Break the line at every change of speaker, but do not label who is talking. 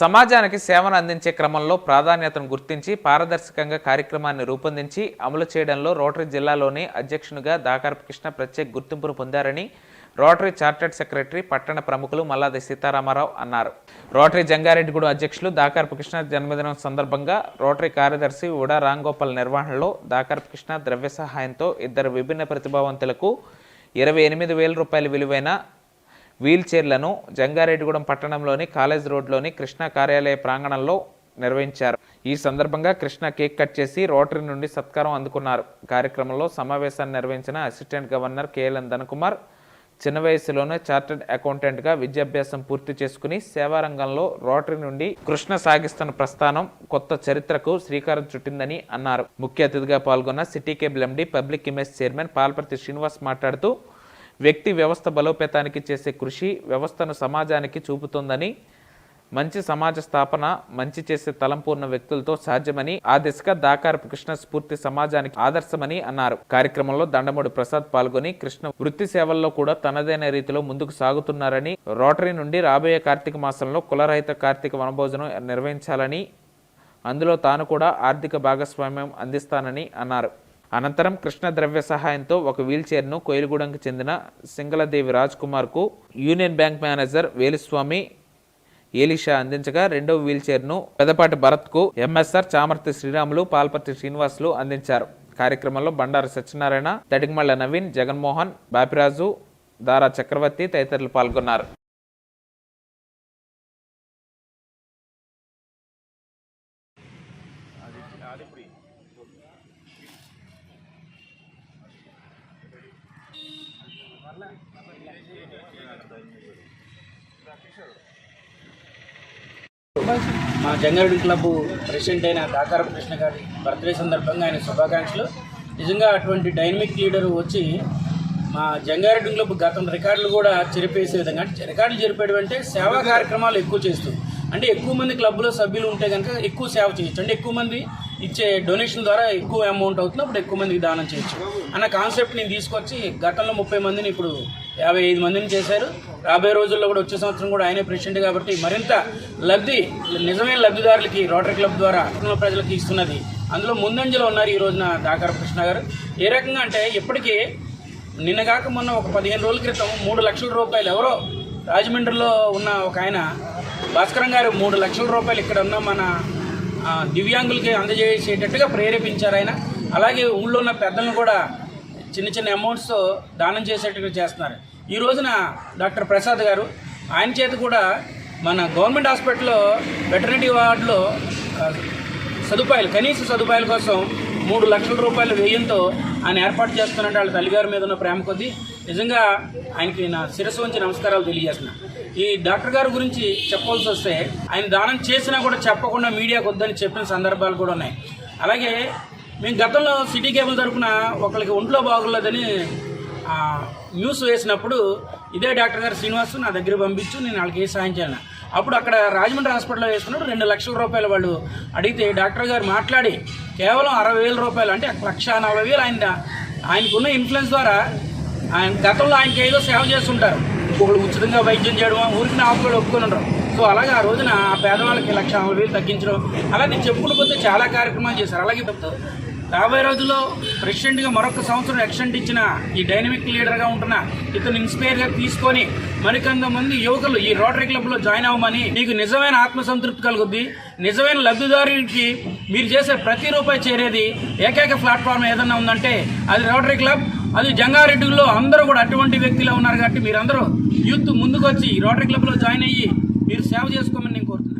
సమాజానికి సేవను అందించే క్రమంలో ప్రాధాన్యతను గుర్తించి పారదర్శకంగా కార్యక్రమాన్ని రూపొందించి అమలు చేయడంలో రోటరీ జిల్లాలోని అధ్యక్షునిగా దాకారపు కృష్ణ ప్రత్యేక గుర్తింపును పొందారని రోటరీ చార్టర్డ్ సెక్రటరీ పట్టణ ప్రముఖులు మల్లాది సీతారామారావు అన్నారు. రోటరీ జంగారెడ్డిగూడ అధ్యక్షులు దాకారపు కృష్ణ జన్మదినం సందర్భంగా రోటరీ కార్యదర్శి ఉడా రాంగోపాల్ నిర్వహణలో దాకారపు కృష్ణ ద్రవ్య సహాయంతో ఇద్దరు విభిన్న ప్రతిభావంతులకు ఇరవై ఎనిమిది వేల రూపాయల విలువైన వీల్ చైర్లను జంగారెడ్డిగూడెం పట్టణంలోని కాలేజ్ రోడ్లోని కృష్ణ కార్యాలయ ప్రాంగణంలో నిర్వహించారు. ఈ సందర్భంగా కృష్ణ కేక్ కట్ చేసి రోటరీ నుండి సత్కారం అందుకున్నారు. కార్యక్రమంలో సమావేశాన్ని నిర్వహించిన అసిస్టెంట్ గవర్నర్ కేఎల్ఎన్ ధనకుమార్ చిన్న వయసులోనే చార్టర్డ్ అకౌంటెంట్గా విద్యాభ్యాసం పూర్తి చేసుకుని సేవారంగంలో రోటరీ నుండి కృష్ణ సాగిస్తున్న ప్రస్థానం కొత్త చరిత్రకు శ్రీకారం చుట్టిందని అన్నారు. ముఖ్య అతిథిగా పాల్గొన్న city cable MD public image chairman Palparthi Srinivas మాట్లాడుతూ వ్యక్తి వ్యవస్థ బలోపేతానికి చేసే కృషి వ్యవస్థను సమాజానికి చూపుతుందని మంచి సమాజ స్థాపన మంచి చేసే తలంపు ఉన్న వ్యక్తులతో సాధ్యమని ఆ దిశగా దాకారపు కృష్ణ స్ఫూర్తి సమాజానికి ఆదర్శమని అన్నారు. కార్యక్రమంలో దండమూడి ప్రసాద్ పాల్గొని కృష్ణ వృత్తి సేవల్లో కూడా తనదైన రీతిలో ముందుకు సాగుతున్నారని రోటరీ నుండి రాబోయే కార్తీక మాసంలో కులరహిత కార్తీక వనభోజనం నిర్వహించాలని అందులో తాను కూడా ఆర్థిక భాగస్వామ్యం అందిస్తానని అన్నారు. అనంతరం కృష్ణ ద్రవ్య సహాయంతో ఒక వీల్చైర్ను కోయిలగూడెంకు చెందిన Singaladevi Raj కుమార్కు Union Bank manager Veluswamy Elisha అందించగా రెండో వీల్చైర్ను పెదపాటి భరత్కు ఎంఎస్ఆర్ చామర్తి శ్రీరాములు పాల్పర్తి శ్రీనివాసులు అందించారు. కార్యక్రమంలో బండారు సత్యనారాయణ తడిగమళ్ళ నవీన్ జగన్మోహన్ బాపిరాజు దారా చక్రవర్తి తదితరులు పాల్గొన్నారు.
మా జంగారెడ్డి క్లబ్ ప్రెసిడెంట్ అయిన దాకారపు కృష్ణ గారి బర్త్డే సందర్భంగా ఆయన శుభాకాంక్షలు. నిజంగా అటువంటి డైనమిక్ లీడర్ వచ్చి మా జంగారెడ్డి క్లబ్ గతం రికార్డులు కూడా చెరిపేసే విధంగా అంటే రికార్డులు చెరిపేయడం అంటే సేవా కార్యక్రమాలు ఎక్కువ చేస్తూ అంటే ఎక్కువ మంది క్లబ్లో సభ్యులు ఉంటే కనుక ఎక్కువ సేవ చేయొచ్చు. అంటే ఎక్కువ మంది ఇచ్చే డొనేషన్ ద్వారా ఎక్కువ అమౌంట్ అవుతుంది అప్పుడు ఎక్కువ మందికి దానం చేయొచ్చు. అన్న కాన్సెప్ట్ నేను తీసుకొచ్చి గతంలో ముప్పై మందిని ఇప్పుడు యాభై ఐదు మందిని చేశారు. రాబోయే రోజుల్లో కూడా వచ్చే సంవత్సరం కూడా ఆయనే ప్రెసిడెంట్ కాబట్టి మరింత లబ్ధి నిజమైన లబ్ధిదారులకి రోటరీ క్లబ్ ద్వారా పట్టణ ప్రజలకు ఇస్తున్నది. అందులో ముందంజలో ఉన్నారు ఈ రోజున దాకర కృష్ణ గారు. ఏ రకంగా అంటే ఇప్పటికీ నిన్నగాక మొన్న ఒక పదిహేను రోజుల క్రితం మూడు లక్షల రూపాయలు ఎవరో రాజమండ్రిలో ఉన్న ఒక ఆయన భాస్కరం గారు మూడు లక్షల రూపాయలు ఇక్కడ ఉన్న మన దివ్యాంగులకి అందజేసేటట్టుగా ప్రేరేపించారు ఆయన. అలాగే ఊళ్ళో ఉన్న పెద్దలను కూడా చిన్న చిన్న అమౌంట్స్తో దానం చేసేట్టుగా చేస్తున్నారు. ఈ రోజున డాక్టర్ ప్రసాద్ గారు ఆయన చేత కూడా మన గవర్నమెంట్ హాస్పిటల్లో వెటర్నరీ వార్డులో సదుపాయాలు కనీస సదుపాయాల కోసం మూడు లక్షల రూపాయల వ్యయంతో ఆయన ఏర్పాటు చేస్తున్నట్టు వాళ్ళ తల్లిగారి మీద ఉన్న ప్రేమ కొద్దీ నిజంగా ఆయనకి నా శిరస్సు వంచి నమస్కారాలు తెలియజేస్తున్నా. ఈ డాక్టర్ గారి గురించి చెప్పవలసి వస్తే ఆయన దానం చేసినా కూడా చెప్పకుండా మీడియాకు వద్దని చెప్పిన సందర్భాలు కూడా ఉన్నాయి. అలాగే మేము గతంలో సిటీ కేబుల్ తరఫున ఒకరికి ఒంట్లో బాగులేదని న్యూస్ వేసినప్పుడు ఇదే డాక్టర్ గారు శ్రీనివాస్ నా దగ్గర పంపించు నేను వాళ్ళకి ఏ సాయం చేయను అప్పుడు అక్కడ రాజమండ్రి హాస్పిటల్లో వేసుకున్నప్పుడు రెండు లక్షల రూపాయలు వాళ్ళు అడిగితే డాక్టర్ గారు మాట్లాడి కేవలం అరవై వేల రూపాయలు అంటే లక్ష నలభై వేలు ఆయన ఆయనకున్న ఇన్ఫ్లుయెన్స్ ద్వారా ఆయన గతంలో ఆయనకి ఏదో సేవ చేస్తుంటారు. ఒకళ్ళు ఉచితంగా వైద్యం చేయడం ఊరికి ఆకులు ఒప్పుకొని ఉంటారు సో అలాగే ఆ రోజున ఆ పేదవాళ్ళకి లక్ష యాభై వేలు తగ్గించడం అలా నేను చెప్పుకుంటూ పోతే చాలా కార్యక్రమాలు చేశారు. అలాగే చెప్తూ రాబోయే రోజుల్లో ప్రెసిడెంట్గా మరొక సంవత్సరం ఎక్స్టెంట్ ఇచ్చిన ఈ డైనమిక్ లీడర్గా ఉంటున్న ఇతను ఇన్స్పైర్గా తీసుకొని మరికొంత మంది యువకులు ఈ రోటరీ క్లబ్లో జాయిన్ అవ్వమని మీకు నిజమైన ఆత్మసంతృప్తి కలుగుద్ది. నిజమైన లబ్ధిదారుడికి మీరు చేసే ప్రతి రూపాయి చేరేది ఏకైక ప్లాట్ఫామ్ ఏదన్నా ఉందంటే అది రోటరీ క్లబ్ అది జంగారెడ్డిలో అందరూ కూడా అటువంటి వ్యక్తులే ఉన్నారు కాబట్టి మీరందరూ యూత్ ముందుకు వచ్చి ఈ రోటరీ క్లబ్లో జాయిన్ అయ్యి మీరు సేవ చేసుకోమని నేను